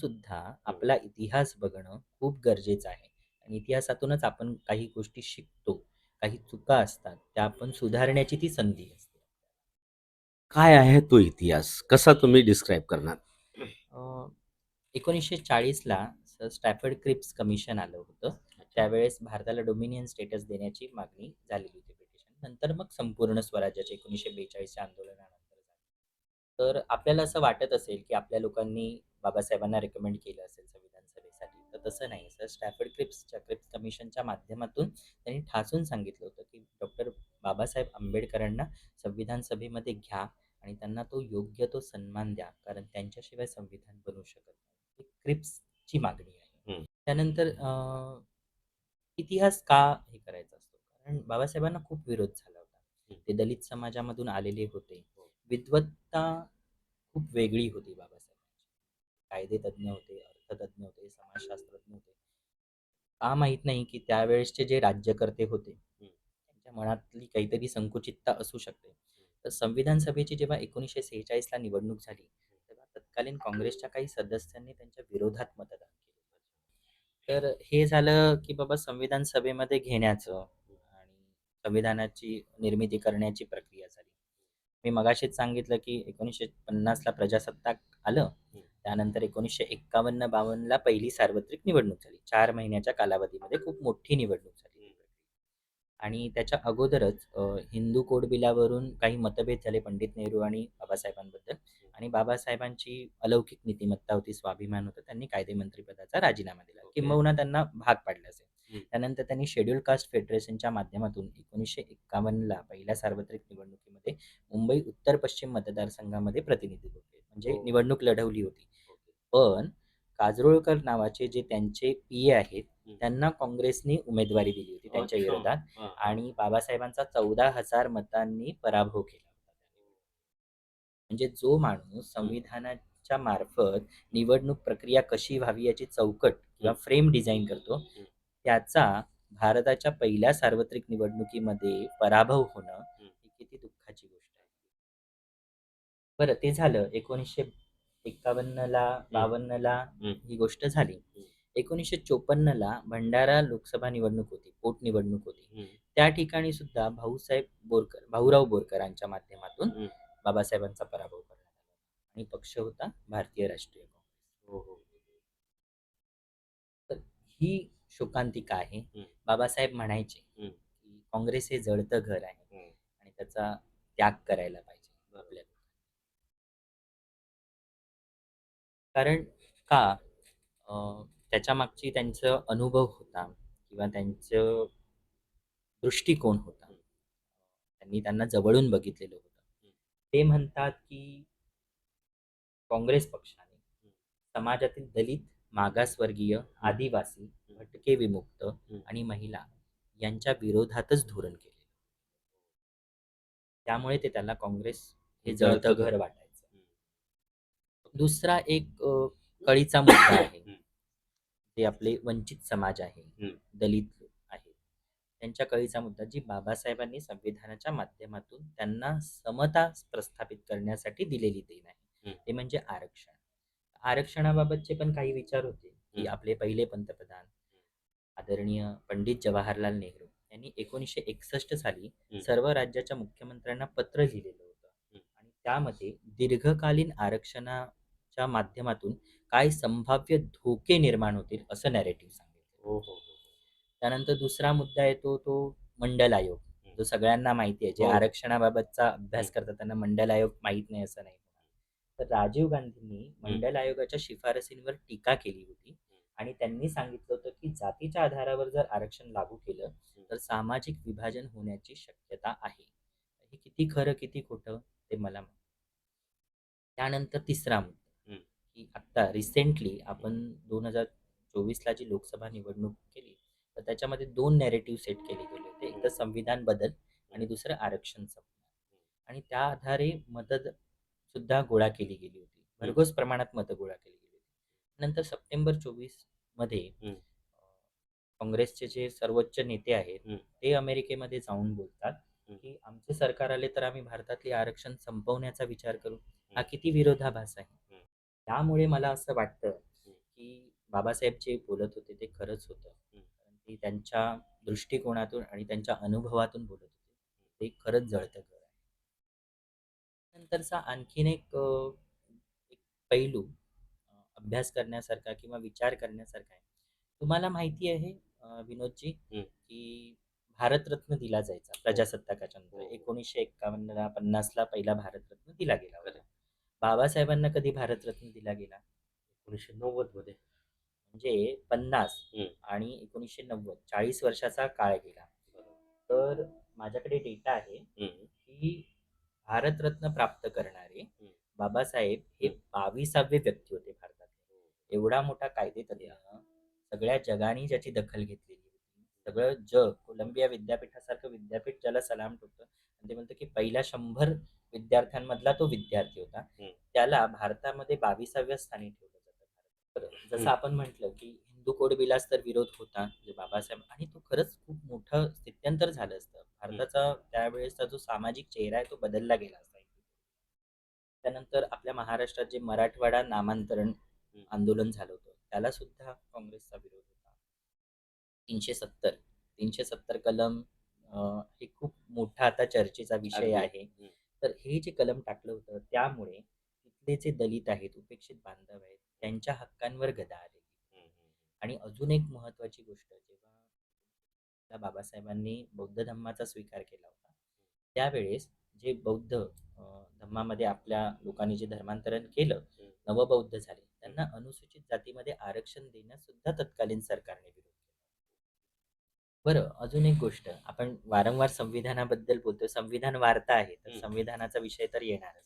सुद्धा आपला इतिहास बघणं खूप गरजेचं आहे आणि इतिहासातूनच आपण काही गोष्टी शिकतो. काही चुका असतात, त्या आपण सुधारण्याची ती संधी असते. काय आहे तो इतिहास? कसा तुम्ही डिस्क्राईब करणार? अ, 1940 ला सर स्टॅफर्ड क्रिप्स कमिशन आलं होतं. त्यावेळेस भारताला डोमिनियन स्टेटस देण्याची मागणी झालेली होती ब्रिटिशांनी. नंतर मग संपूर्ण स्वराज्याच्या 1942 च्या आंदोलनानंतर. तर आपल्याला असं वाटत असेल, की आपल्या लोकांनी बाबासाहेबांना रिकमेंड केलं असेल संविधान सभेसाठी. तर तसं नाही. सर स्टॅफर्ड क्रिप्सच्या क्रिप्स कमिशनच्या माध्यमातून त्यांनी ठासून सांगितलं होतं, की डॉक्टर बाबासाहेब आंबेडकरांना संविधान सभेमध्ये घ्या आणि त्यांना तो योग्य तो सन्मान द्या. कारण त्यांच्याशिवाय संविधान बनू शकत नाही. ही क्रिप्सची मागणी आहे. हं. त्यानंतर अ, इतिहास का हे करायचा असतो? कारण बाबासाहेबांना खूप विरोध झाला होता. हं. ते दलित समाजामधून आलेले होते. विद्वत्ता खूप वेगळी होती बाबासाहेबांची. कायदेतज्ञ होते, अर्थतज्ञ होते, समाजशास्त्रज्ञ होते. का माहीत नाही, की त्यावेळेसचे जे राज्यकर्ते होते. त्यांच्या मनातली काहीतरी संकुचितता असू शकते. तर संविधान सभेची जेव्हा 1946 ला निवडणूक झाली, तेव्हा तत्कालीन काँग्रेसच्या काही सदस्यांनी त्यांच्या विरोधात मतदान केलं. तर हे झालं, की बाबा संविधान सभेमध्ये घेण्याचं आणि संविधानाची निर्मिती करण्याची प्रक्रिया झाली. मी मगाशीच सांगितलं, की 1950 ला प्रजासत्ताक आलं. त्यानंतर 1951-52 ला पहिली सार्वत्रिक निवडणूक झाली. 4 महिन्याच्या कालावधीमध्ये खूप मोठी निवडणूक झाली. आणि त्याच्या अगोदरच हिंदू कोड बिलावरून काही मतभेद झाले पंडित नेहरू आणि बाबासाहेबांबद्दल आणि बाबासाहेबांची अलौकिक नीतिमत्ता होती, स्वाभिमान होता. त्यांनी कायदेमंत्री पदाचा राजीनामा दिला. किंबहुना त्यांना भाग पाडलं असेल. हं. त्यानंतर त्यांनी शेड्यूल्ड कास्ट फेडरेशनच्या माध्यमातून 1951 ला पहिल्या सार्वत्रिक निवडणुकीमध्ये मुंबई उत्तर-पश्चिम मतदारसंघामध्ये प्रतिनिधित्व केले. म्हणजे हो. निवडणूक लढवली होती. ओके. पण काजरोळकर नावाचे जे त्यांचे पीए आहेत, हं. त्यांना काँग्रेसनी उमेदवारी दिली होती त्यांच्या अच्छा. विरोधात हां. आणि बाबासाहेबांचा 14,000 मतांनी पराभव केला होता. म्हणजे जो माणूस संविधानाच्या मार्फत निवडणूक प्रक्रिया कशी व्हावी याची चौकट किंवा हं. फ्रेम डिझाइन करतो, हं. त्याचा भारताच्या पहिल्या सार्वत्रिक निवडणुकीमध्ये पराभव होणं हं. ही किती दुःखाची गोष्ट आहे. बरं ते झालं 1951 ला, हं. 52 ला हं. गोष्ट झाली. हं. 1954 ला भंडारा लोकसभा निवडणूक होती, पोटनिवडणूक होती. त्या ठिकाणी सुद्धा भाऊसाहेब बोरकर भाऊराव बोरकरांच्या माध्यमातून. बाबासाहेबांचा पराभव करण्यात आला आणि पक्ष होता भारतीय राष्ट्रीय काँग्रेस. हो, हो. तर ही शोकांतिका आहे. बाबासाहेब म्हणायचे. की काँग्रेस हे जळतं घर आहे. आणि त्याचा त्याग करायला पाहिजे कारण का? अ, त्याच्यामागची त्यांचा अनुभव होता किंवा त्यांचं दृष्टिकोन होता. त्यांनी त्यांना जवळून बघितलेलं होतं. ते म्हणतात, की काँग्रेस पक्षाने. समाजातील दलित, मागासवर्गीय, आदिवासी. भटके विमुक्त. आणि महिला यांच्या विरोधातच धोरण केलेलं. त्यामुळे ते त्याला काँग्रेस हे जळतं घर. वाटायचं. दुसरा एक कळीचा मुद्दा आहे. ते आपले वंचित समाज आहे. दलित आहेत. त्यांच्या कळीचा मुद्दा जी बाबासाहेबांनी संविधानाच्या माध्यमातून त्यांना समता प्रस्थापित करण्यासाठी दिलेली देण आहे. ते म्हणजे आरक्षण. आरक्षणाबाबतचे पण काही विचार होते, की हं. आपले पहिले पंतप्रधान आदरणीय पंडित जवाहरलाल नेहरू यांनी 1961 साली हं. सर्व राज्याच्या मुख्यमंत्र्यांना पत्र लिहिलेलं होतं हं. आणि त्यामध्ये दीर्घकालीन आरक्षणाच्या माध्यमातून काय संभाव्य धोके निर्माण होतील असं नॅरेटिव्ह सांगितलं. हो, हो, हो. त्यानंतर दुसरा मुद्दा येतो तो मंडल आयोग, हं. जो सगळ्यांना माहिती आहे. जे हो. आरक्षणाबाबतचा अभ्यास हं. करतात त्यांना मंडल आयोग माहीत नाही असं नाही. तर राजीव गांधींनी. मंडल आयोगाच्या शिफारसींवर टीका केली होती. आणि त्यांनी सांगितलं होतं, की जातीच्या आधारावर जर आरक्षण लागू केलं. तर सामाजिक विभाजन होण्याची शक्यता आहे. हे किती खरं, किती खोटं ते मला त्यानंतर तिसरा मुद्दा. की आत्ता रिसेंटली आपण 2024 ला जी लोकसभा निवडणूक केली, तर त्याच्यामध्ये 2 नॅरेटिव्ह सेट केले गेले होते. एक तर संविधान बदल आणि दुसरं आरक्षण संपणं आणि त्या आधारे मतं सुद्धा गोळा केली गेली होती. भरघोस प्रमाणात मतं गोळा केली गेली होती. नंतर सप्टेंबर 24 मध्ये काँग्रेसचे जे सर्वोच्च नेते आहेत. ते अमेरिकेमध्ये जाऊन बोलतात. की आमचे सरकार आले तर आम्ही भारतातले आरक्षण संपवण्याचा विचार करू. हा. किती विरोधाभास आहे. त्यामुळे मला असं वाटतं, बाबासाहेब जे बोलत होते ते खरंच होतं. कारण ते त्यांच्या दृष्टिकोनातून आणि त्यांच्या अनुभवातून बोलत होते. ते खरंच जळतं. नंतरचा आणखीन एक अ, एक पैलू अ, अभ्यास करण्यासारखा किंवा विचार करण्यासारखा आहे. तुम्हाला माहिती आहे अ, विनोदजी, हं. की भारतरत्न दिला जायचा प्रजासत्ताकाच्या नंतर. हो, हो. 1951ला 50ला पहिला भारतरत्न दिला गेला होता. खरं आहे. बाबासाहेबांना कधी भारतरत्न दिला गेला? 1990 मध्ये. म्हणजे 50 हं. आणि 1990 40 वर्षाचा काळ गेला. तर माझ्याकडे डेटा आहे, हं. की भारतरत्न प्राप्त करणारे हं. बाबासाहेब हे 22वे व्यक्ती होते भारतातले. एवढा मोठा कायदेतज्ञ, सगळ्या जगाने ज्याची दखल घेतलेली होती. सगळं जग कोलंबिया विद्यापीठासारखं विद्यापीठ ज्याला सलाम ठोकतं आणि ते म्हणतं, की पहिल्या 100 विद्यार्थ्यांमधला तो विद्यार्थी होता. हं. त्याला भारतामध्ये 22व्या स्थानी ठेवलं जातं. जसं हं. आपण म्हटलं, की हिंदू कोड बिलास तर विरोध होता. म्हणजे बाबासाहेब आणि तो खरंच खूप मोठं स्थित्यंतर झालं असतं. भारताचा त्यावेळेसचा जो सामाजिक चेहरा आहे तो बदलला गेला असता. त्यानंतर आपल्या महाराष्ट्रात जे मराठवाडा नामांतरण. आंदोलन झालं होतं, त्याला सुद्धा काँग्रेसचा विरोध होता. 370 370 कलम अ, हे खूप मोठा आता चर्चेचा विषय. आहे. तर हे जे कलम टाकलं होतं त्यामुळे तिथले जे दलित आहेत, उपेक्षित बांधव आहेत, त्यांच्या हक्कांवर गदा. आणि अजून एक महत्त्वाची गोष्ट जेव्हा बाबासाहेबांनी बौद्ध धम्माचा स्वीकार केला होता, त्यावेळेस जे बौद्ध धम्मामध्ये आपल्या लोकांनी जे धर्मांतरण केलं. नवबौद्ध झाले, त्यांना अनुसूचित जातीमध्ये आरक्षण देण्यास सुद्धा तत्कालीन सरकारने विरोध केला. बरं, अजून एक गोष्ट आपण वारंवार संविधानाबद्दल बोलतोय. संविधान वार्ता आहे, तर. संविधानाचा विषय तर येणारच.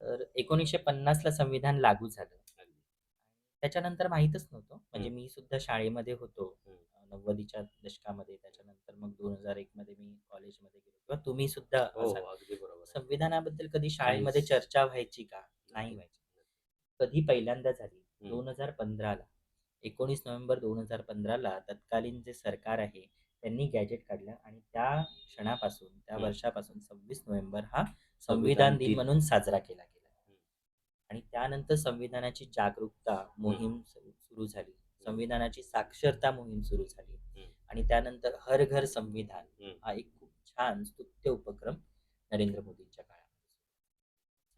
तर 1950ला संविधान लागू झालं. त्याच्यानंतर माहीतच नव्हतं. म्हणजे. मी सुद्धा शाळेमध्ये होतो. 90च्या दशकामध्ये. त्याच्यानंतर मग 2001 मध्ये मी कॉलेजमध्ये गेलो किंवा तुम्ही सुद्धा हो, असाल. अगदी बरोबर आहे. संविधानाबद्दल कधी शाळेमध्ये नाहीच. चर्चा व्हायची का? नाही व्हायची. कधी पहिल्यांदा झाली हं. 2015ला. 19 नोव्हेंबर 2015ला तत्कालीन जे सरकार आहे, त्यांनी गॅझेट काढलं आणि त्या क्षणापासून, त्या. वर्षापासून 26 नोव्हेंबर हा संविधान संविधान दिन दिन. म्हणून साजरा केला गेला. हं. आणि त्यानंतर संविधानाची जागरूकता मोहीम सुरू झाली. संविधानाची साक्षरता मोहीम सुरू झाली. हं. आणि त्यानंतर हर घर संविधान हं. हा एक खूप छान स्तुत्य उपक्रम नरेंद्र मोदींच्या काळामध्ये.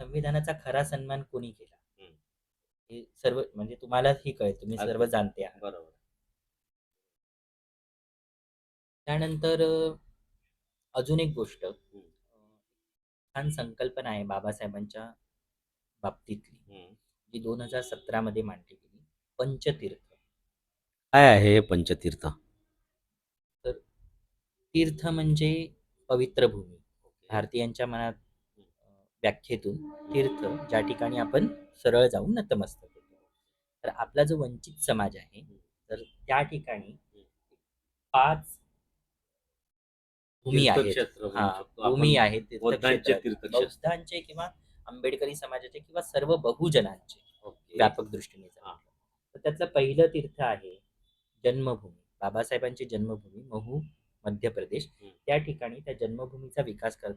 संविधानाचा खरा सन्मान कोणी केला? हं. हे सर्व म्हणजे तुम्हालाही कळेल. तुम्ही सर्व. जाणते आहात. बरोबर. त्यानंतर अजून एक गोष्ट हं. छान संकल्पना आहे बाबासाहेबांच्या बाबतीतली, हं. जी 2017 मध्ये मांडली गेली. पंचतीर्थ. काय आहे हे पंचतीर्थ? तर तीर्थ म्हणजे पवित्र भूमी. भारतीयांच्या मनात व्याख्येतून तीर्थ ज्या ठिकाणी आपण सरळ जाऊन नतमस्तक होतो. तर आपला जो वंचित समाज आहे, हं. तर त्या ठिकाणी हं. 5 भूमी आहेत. हां, भूमी. आहेत. बौद्धांचे किंवा आंबेडकरी समाजाचे किंवा सर्व बहुजनांचे. व्यापक दृष्टीने. तर त्यातलं पहिलं तीर्थ आहे जन्मभूमी. बाबासाहेबांची जन्मभूमी महू, मध्य प्रदेश. त्या ठिकाणी त्या जन्मभूमीचा विकास कर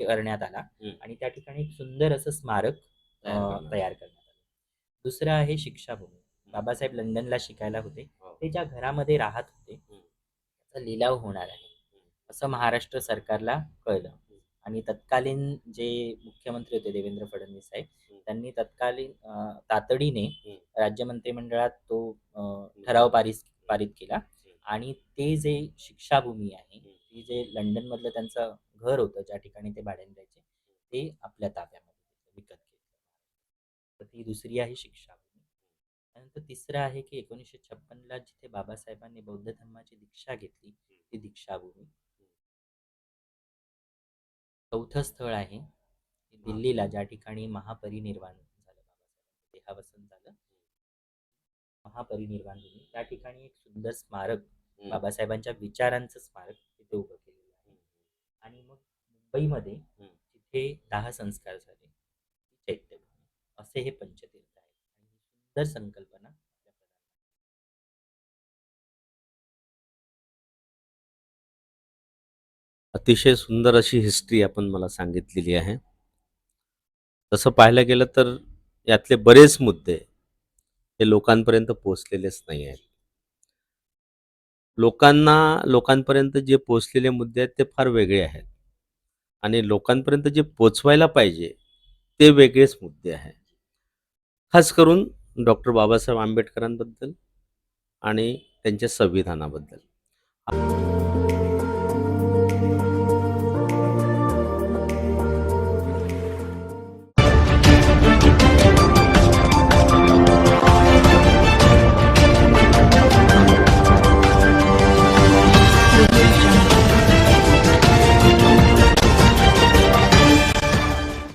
करण्यात आला. आणि त्या ठिकाणी एक सुंदर असं स्मारक तयार करण्यात आलं. दुसरं आहे शिक्षाभूमी. बाबासाहेब लंडनला शिकायला होते. हो. ते ज्या घरामध्ये राहत होते. त्याचा लिलाव होणार आहे. असं महाराष्ट्र सरकारला कळलं. आणि तत्कालीन जे मुख्यमंत्री होते देवेंद्र फडणवीस साहेब. त्यांनी तत्कालीन अ, तातडीने. राज्य मंत्रिमंडळात तो अ. ठराव पारिस पारित केला. आणि ते जे शिक्षाभूमी आहे. ती जे लंडनमधलं त्यांचं घर होतं, ज्या ठिकाणी ते भाड्याने राहायचे, ते आपल्या ताब्यामध्ये घेतलं, विकत घेतलं. तर ती दुसरी आहे शिक्षाभूमी. त्यानंतर तिसरं आहे की 1956ला जिथे बाबासाहेबांनी बौद्ध धर्माची दीक्षा घेतली, ती दीक्षाभूमी. चौथं स्थळ आहे दिल्लीला, ज्या ठिकाणी महापरिनिर्वाण झालं बाबासाहेबांचं, देहावसन झालं. महापरिनिर्वाण भूमी. त्या ठिकाणी एक सुंदर स्मारक. बाबासाहेबांच्या विचारांचं स्मारक तिथे उभं केलेलं आहे. आणि मग मुंबईमध्ये. तिथे दाह संस्कार झाले. चैत्यभूमी. असे हे पंचतीर्थ आहेत. आणि ही सुंदर संकल्पना अतिशय सुंदर अशी हिस्ट्री आपण मला सांगितलेली आहे. तसं पाहायला गेलं तर यातले बरेच मुद्दे हे लोकांपर्यंत पोहोचलेलेच नाही आहेत. लोकांना लोकांपर्यंत जे पोचलेले मुद्दे आहेत ते फार वेगळे आहेत. आणि लोकांपर्यंत जे पोचवायला पाहिजे ते वेगळेच मुद्दे आहेत. खास करून डॉक्टर बाबासाहेब आंबेडकरांबद्दल आणि त्यांच्या संविधानाबद्दल.